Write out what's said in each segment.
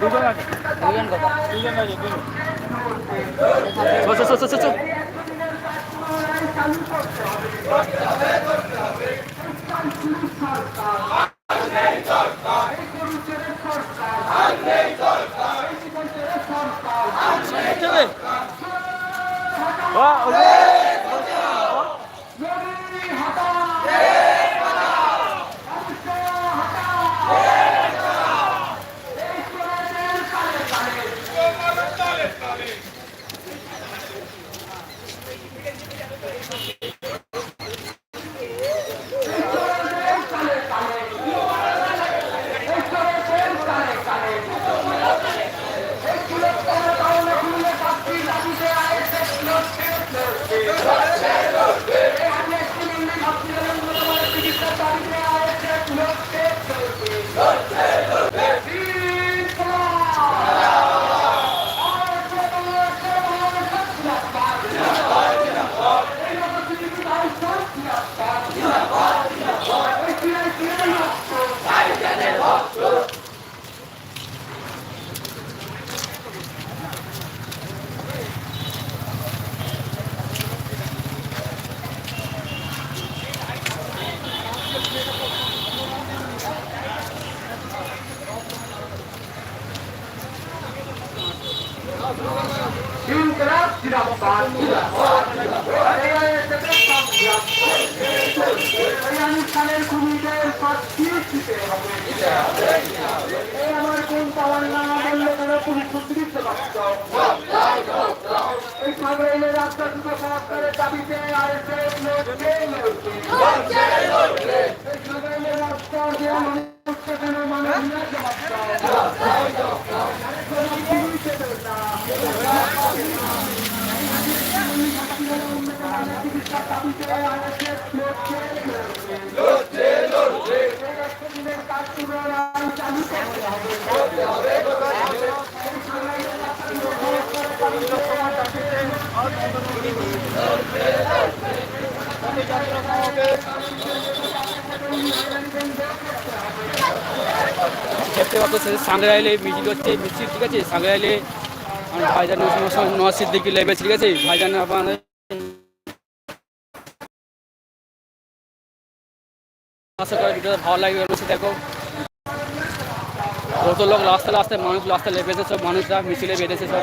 দুজন আছে দুজন কথা দুজন আছে দুজন চল চল চল এই খুনিদের শাস্তি হবে এই আমার কোন পাওয়ার না বললে কেন পুলিশ সত্যি দিতে এই সাগরের রাস্তা দুটো সংস্কারের দাবিতে লড়ছে এই সাগরের রাস্তা যে মানুষকে মানুষ দেখতে পাচ্ছ সাংগ্রাইলে মিছিল হচ্ছে মিছিল, ঠিক আছে? আমার ভাইজান নওয়াজ সিদ্দিকি লেগেছে ঠিক আছে? ভাইজান আপনার আশা করি ভিডিওটা ভালো লাগবে, অবশ্যই দেখো। কত লোক রাস্তায় রাস্তায় মানুষ রাস্তায় লেগেছে সব মানুষরা মিছিলে বেঁধেছে সব।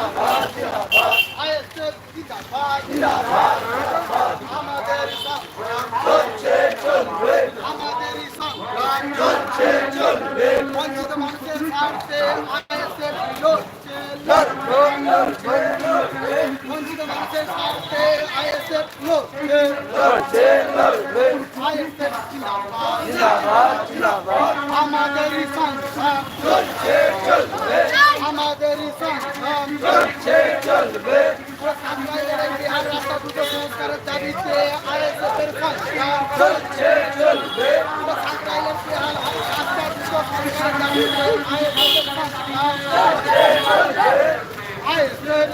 আমাদের সংগ্রাম চলছে চলবে আমাদের সংগ্রাম চলছে চলবে বঞ্চিত মানুষের স্বার্থে আইএসএফ লড়ছে লড়বে লড়বে লড়বে বঞ্চিত মানুষের স্বার্থে আইএসএফ লড়ছে লড়ছে লড়বে আইএসএফ জিন্দাবাদ জিন্দাবাদ জিন্দাবাদ আমাদের সংগ্রাম চলছে চলবে আমাদের সংগ্রাম চলছে চলবে বিহার রাস্তা দুটো সংস্কারের দাবিতে আইএসএফ এর সংগ্রাম চলছে চলবে সাঁকরাইলের বিহার রাস্তা দুটো সংস্কারের দাবিতে আইএসএফ এর সংগ্রাম চলছে চলবে আইএসএফ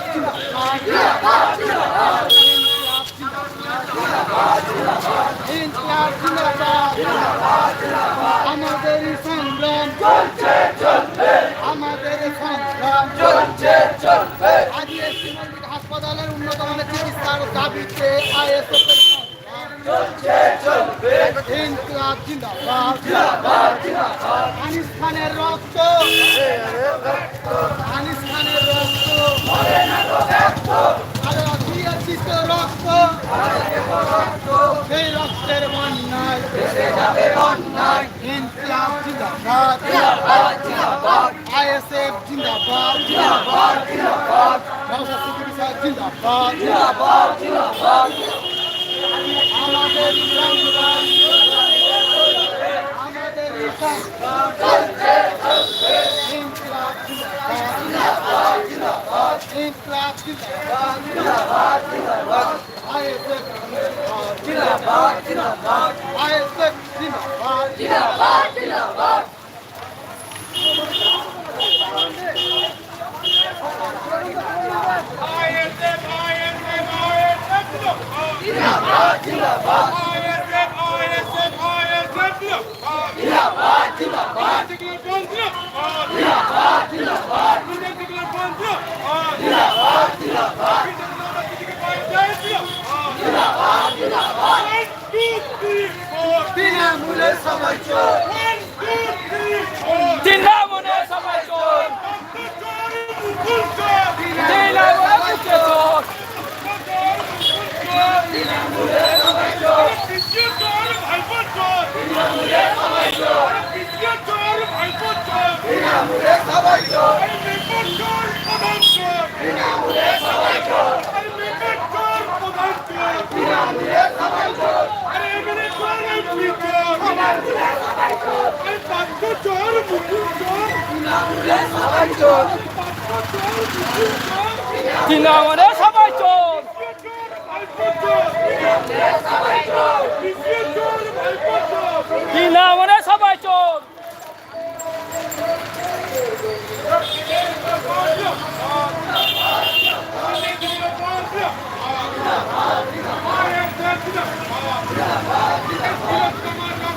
জিন্দাবাদ জিন্দাবাদ ইনকিলাব জিন্দাবাদ আমাদের সংগ্রাম চলছে চলবে আমাদের সংগ্রাম চলছে চলবে আজ এসপি মল্লিক হাসপাতালের উন্নত মানের চিকিৎসার দাবিতে আইএসএফ এর ইনকলাব জিন্দাবাদ খানের রক্ত। আনিস খানের রক্ত। আরে দিয়েছি তো রক্ত। সেই রক্তের বন্যায় ইনকলাব জিন্দাবাদ। আইএসএফ জিন্দাবাদ। সিদ্দিকী সাহেব জিন্দাবাদ। আমাদের সংগ্রাম ইনকলাব জিন্দাবাদ ইনকলাব জিন্দাবাদ আইএসএফ জিন্দাবাদ আইএসএফ জিন্দাবাদ বিনামূল্যে সবাই চোর মুকুল চোর তৃণমূলে সবাই চোর তৃণমূলে সবাই চোর আমাদের সংগ্রাম আমাদের সংগ্রাম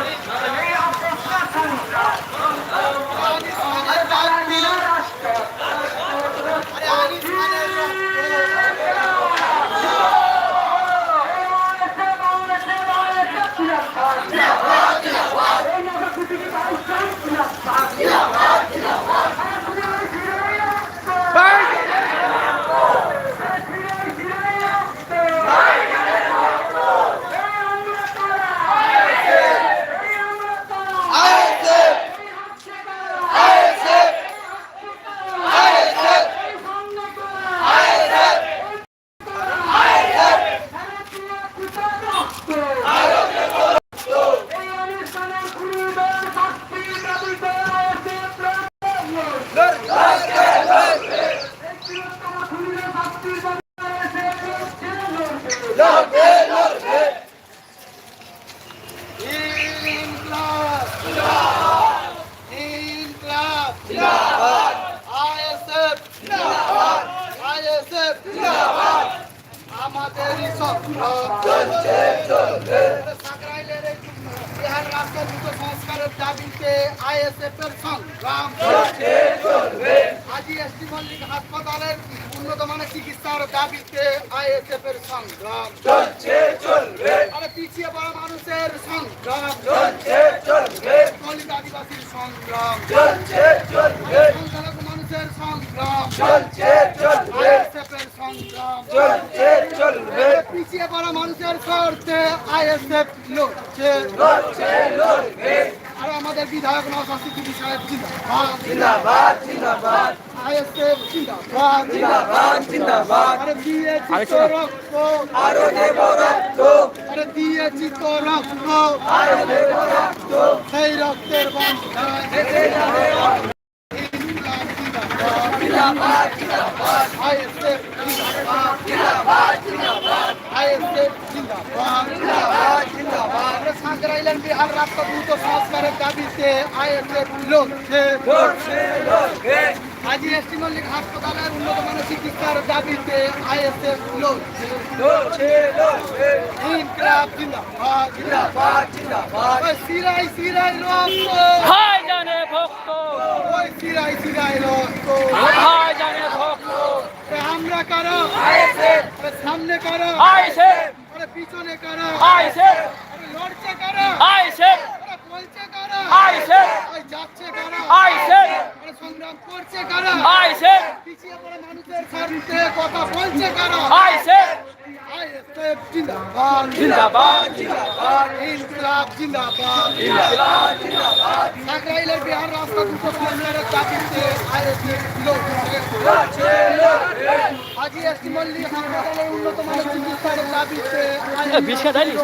বিহার রাষ্ট্রের দ্রুত সংস্কারের দাবিতে আইএসএফ এর সংগ্রাম। আজি এসটি মল্লিক হাসপাতালের উন্নত মানের চিকিৎসার দাবিতে আইএসএফ এর সংগ্রাম। আরে পিছিয়ে পড়া মানুষের সংগ্রাম দলিত আদিবাসীর সংগ্রাম সংখ্যালঘু মানুষের সংগ্রাম আইএসএফ এর সংগ্রাম আরে পিছিয়ে পড়া মানুষের স্বার্থে আইএসএফ লড়ছে। আর আমাদের বিধায়ক নওশাদ সিদ্দিকী সাহেব জিন্দাবাদ। আইএসএফ জিন্দাবাদ। আরে দিয়েছি তো রক্ত। আরে দিয়েছি তো রক্ত। সেই রক্তের বন্ধায়। ইনকলাব জিন্দাবাদ জিন্দাবাদ। জিন্দাবাদ জিন্দাবাদ। জিন্দাবাদ সাঁকরাইলের বিহার রাস্তা দ্রুত সংস্কারের দাবিতে আইএসএফ লড়ছে লড়ছে। আজি এসটি মল্লিক হাসপাতালের উন্নত মানের চিকিৎসার দাবিতে আইএসএফ লড়ছে লড়ছে লড়ছে ইনকলাব জিন্দাবাদ জিন্দাবাদ জিন্দাবাদ। সিরাই সিরাই রক্ত। ভাইজানে ভক্ত। ওই সিরাই সিরাই রক্ত। ভাইজানে ভক্ত। এ আমরা কারা? আইএসএফ সামনে কারা? পিছনে কারা? আরে লড়ছে কারা? বলছে কারা? আইসে। আরে যাচ্ছে কারা? আরে সংগ্রাম করছে কারা? আইসে। পিছিয়ে পড়া মানুষের স্বার্থে কথা বলছে কারা? আইএসএফ জিন্দাবাদ জিন্দাবাদ জিন্দাবাদ ইনকলাব জিন্দাবাদ জিন্দাবাদ সাকরাইলের বিহার রাস্তা দুটো কিলোমিটারের দাবিতে আইএসএফ লড়ছে আজি এসটি মল্লিক হাসপাতালের উন্নত মানের চিকিৎসার দাবিতে বিশ টাকা দিলি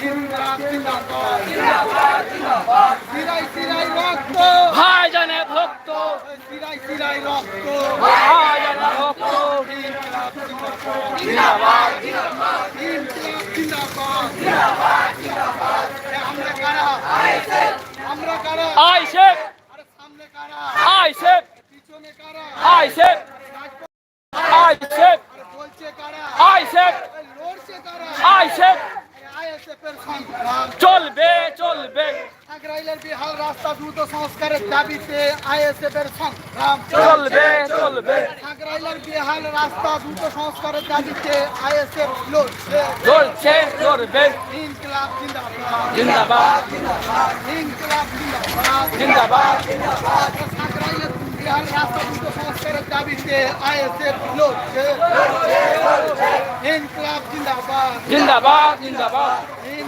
জিন্দাবাদ জিন্দাবাদ জিন্দাবাদ সিরাই সিরাই রক্ত ভাইজানে ভক্ত। সিরাই সিরাই রক্ত ভাইজানে ভক্ত। আইসে আরে বলছে কারা আইসে এই লড়ছে কারা আইসে আইএসএফ এর সংগ্রাম চলবে চলবে। সাকরাইলের বিহার রাস্তা দ্রুত সংস্কারের দাবিতে আইএসএফ এর সংগ্রাম চলবে চলবে। সাকরাইলের বিহার রাস্তা দ্রুত সংস্কারের দাবিতে আইএসএফ লড়ছে। চলছে চলবে ইনকলাব জিন্দাবাদ। জিন্দাবাদ। ইনকলাব জিন্দাবাদ। জিন্দাবাদ। সাকরাইলের বিহার রাস্তা দ্রুত সংস্কারের দাবিতে আইএসএফ লড়ছে। ইনকলাব জিন্দাবাদ। জিন্দাবাদ জিন্দাবাদ ইনকলাব জিন্দাবাদ।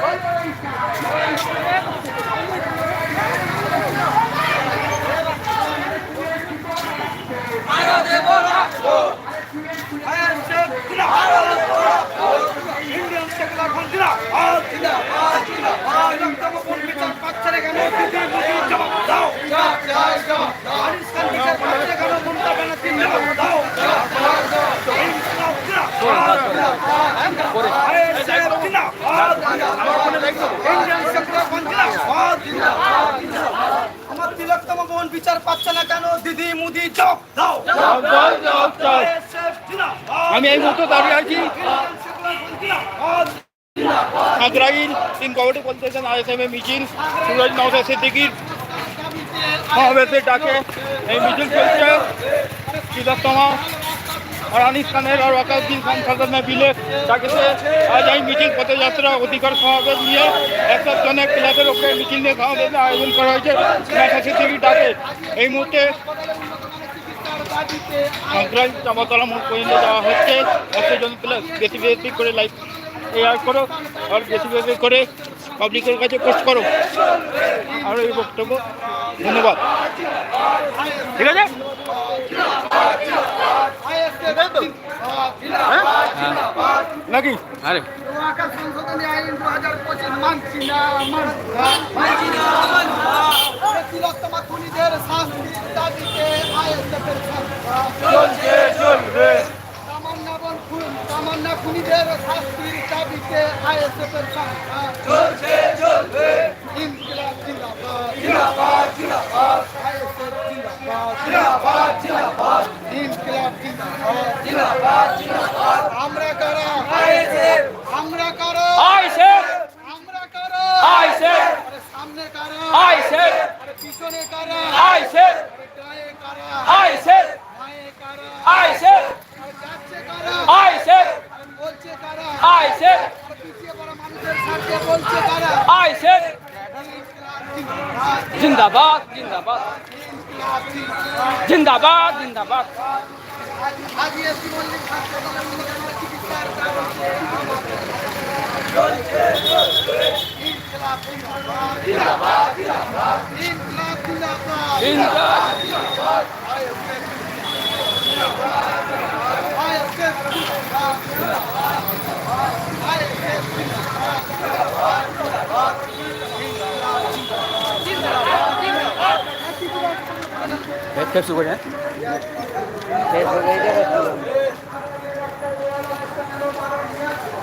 সংগ্রাম ইন্ডিয়ান সেকুলার ফ্রন্ট জিন্দাবাদ জিন্দাবাদ জিন্দাবাদ বিলুপ্তম কোন বিচার পাচ্ছে না কেন দিদি মুদি জবাব দাও হারিস খান বিচার পাচ্ছে কেন মমতা ব্যানার্জি জবাব দাও ইনকলাব জিন্দাবাদ আইএসএফ জিন্দাবাদ ইন্ডিয়ান সেকুলার ফ্রন্ট জিন্দাবাদ আমার তিলকতম বোন বিচার পাচ্ছে না কেন দিদি মুদি জবাব দাও আমি এই মুহূর্তে দাঁড়িয়ে আছি। আগ্রাইল তিন কমিটি বলতেছেন আইএসএম এ মিছিল। সুরজ নওসা সিদ্দিকির সমাবেশের ডাকে এই মিছিল চলছে। তিলোত্তমা আর আনিস খানের আর ওয়াকাউদ্দিন খান সাদানা বিলে ডাকেছে আজ এই মিছিল পদযাত্রা অধিকার সমাবেশ নিয়ে একশো জনের ক্লাবের ওপরে মিছিল নিয়ে সমাবেশ আয়োজন করা হয়েছে। সিদ্দিকির ডাকে এই মুহূর্তে আগ্রাইল চামতলা মোড় পর্যন্ত যাওয়া হচ্ছে। একশো জন প্লাস বেশি বেশি করে লাইভ এয়ার করো আর বেশি বেশি করে পাবলিকের কাছে পোস্ট করো। আর এই বক্তব্য ধন্যবাদ। ঠিক আছে? নাকি? আরে। তামান্না খুনিদের শাস্তির দাবিতে আইএসএফ এর চলছে চলবে। ইনকিলাব জিন্দাবাদ জিন্দাবাদ জিন্দাবাদ আমরা কারা? আমরা কারা আইসে আমরা কারা আইসে আরে সামনে কারা আইসে আরে পিছনে কারা আইসে আরে গায়ে কারা আইসে গায়ে কারা আইসে আরে যাচ্ছে কারা আইসে আরে বলছে কারা আইসে আর পিছিয়ে পড়া মানুষের স্বার্থে বলছে কারা জিন্দাবাদ জিন্দাবাদ জিন্দাবাদ জিন্দাবাদ আজি এসটি মল্লিক হাসপাতালের মধ্যে চিকিৎসার ইনকলাব জিন্দাবাদ ইনকলাব জিন্দাবাদ জিন্দাবাদ